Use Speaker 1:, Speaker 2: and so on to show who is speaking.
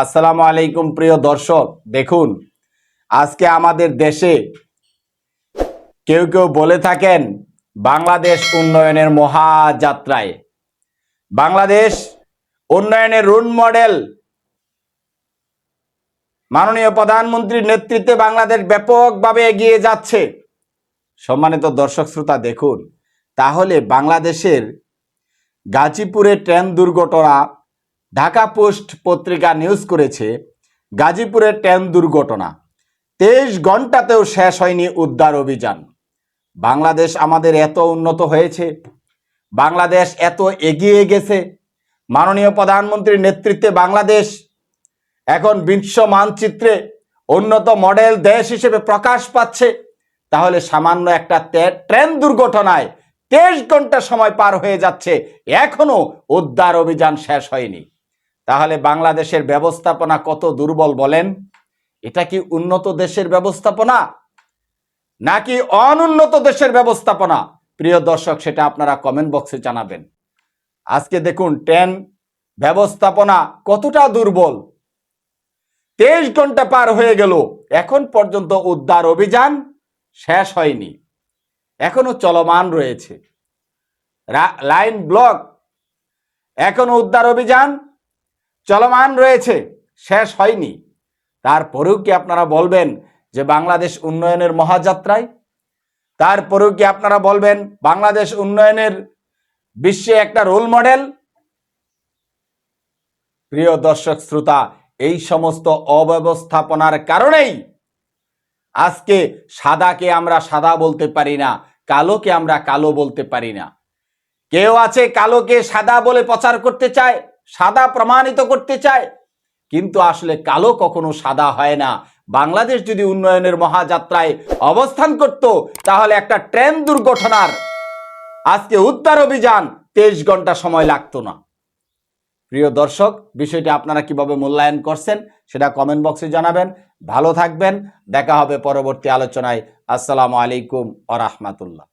Speaker 1: আসসালামু আলাইকুম, প্রিয় দর্শক। দেখুন, আজকে আমাদের দেশে কেউ কেউ বলে থাকেন, বাংলাদেশ উন্নয়নের মহাযাত্রায়। বাংলাদেশ উন্নয়নের রুল মডেল। মাননীয় প্রধানমন্ত্রীর নেতৃত্বে বাংলাদেশ ব্যাপকভাবে এগিয়ে যাচ্ছে। সম্মানিত দর্শক শ্রোতা, দেখুন, তাহলে বাংলাদেশের গাজীপুরে ট্রেন দুর্ঘটনা ঢাকা পোস্ট পত্রিকা নিউজ করেছে, গাজীপুরের ট্রেন দুর্ঘটনা। তেইশ ঘন্টাতেও শেষ হয়নি উদ্ধার অভিযান। বাংলাদেশ আমাদের এত উন্নত হয়েছে। বাংলাদেশ এত এগিয়ে গেছে। মাননীয় প্রধানমন্ত্রীর নেতৃত্বে বাংলাদেশ এখন বিশ্ব মানচিত্রে উন্নত মডেল দেশ হিসেবে প্রকাশ পাচ্ছে। তাহলে সামান্য একটা ট্রেন দুর্ঘটনায় তেইশ ঘণ্টা সময় পার হয়ে যাচ্ছে। এখনও উদ্ধার অভিযান শেষ হয়নি। তাহলে বাংলাদেশের ব্যবস্থাপনা কত দুর্বল বলেন? এটা কি উন্নত দেশের ব্যবস্থাপনা? নাকি অনুন্নত দেশের ব্যবস্থাপনা? প্রিয় দর্শক, সেটা আপনারা কমেন্ট বক্সে জানাবেন। আজকে দেখুন ট্রেন ব্যবস্থাপনা কতটা দুর্বল? তেইশ ঘণ্টা পার হয়ে গেল। এখন পর্যন্ত উদ্ধার অভিযান শেষ হয়নি। এখনও চলমান রয়েছে। লাইন ব্লক এখনও উদ্ধার অভিযান চলমান রয়েছে, শেষ হয়নি। তারপরেও কি আপনারা বলবেন যে বাংলাদেশ উন্নয়নের মহাযাত্রায়? তারপরেও কি আপনারা বলবেন বাংলাদেশ উন্নয়নের বিশ্বে একটা রোল মডেল প্রিয় দর্শক শ্রোতা, এই সমস্ত অব্যবস্থাপনার কারণেই আজকে সাদাকে আমরা সাদা বলতে পারি না, কালোকে আমরা কালো বলতে পারি না। কেউ আছে কালোকে সাদা বলে প্রচার করতে চায়? সাদা প্রমাণিত করতে চায়। কিন্তু আসলে কালো কখনো সাদা হয় না। বাংলাদেশ যদি উন্নয়নের মহাযাত্রায় অবস্থান করত, তাহলে একটা ট্রেন দুর্ঘটনার আজকে উদ্ধার অভিযান তেইশ ঘণ্টা সময় লাগতো না। প্রিয় দর্শক, বিষয়টি আপনারা কীভাবে মূল্যায়ন করছেন সেটা কমেন্ট বক্সে জানাবেন। ভালো থাকবেন। দেখা হবে পরবর্তী আলোচনায়। আসসালামু আলাইকুম আ রহমাতুল্লাহ।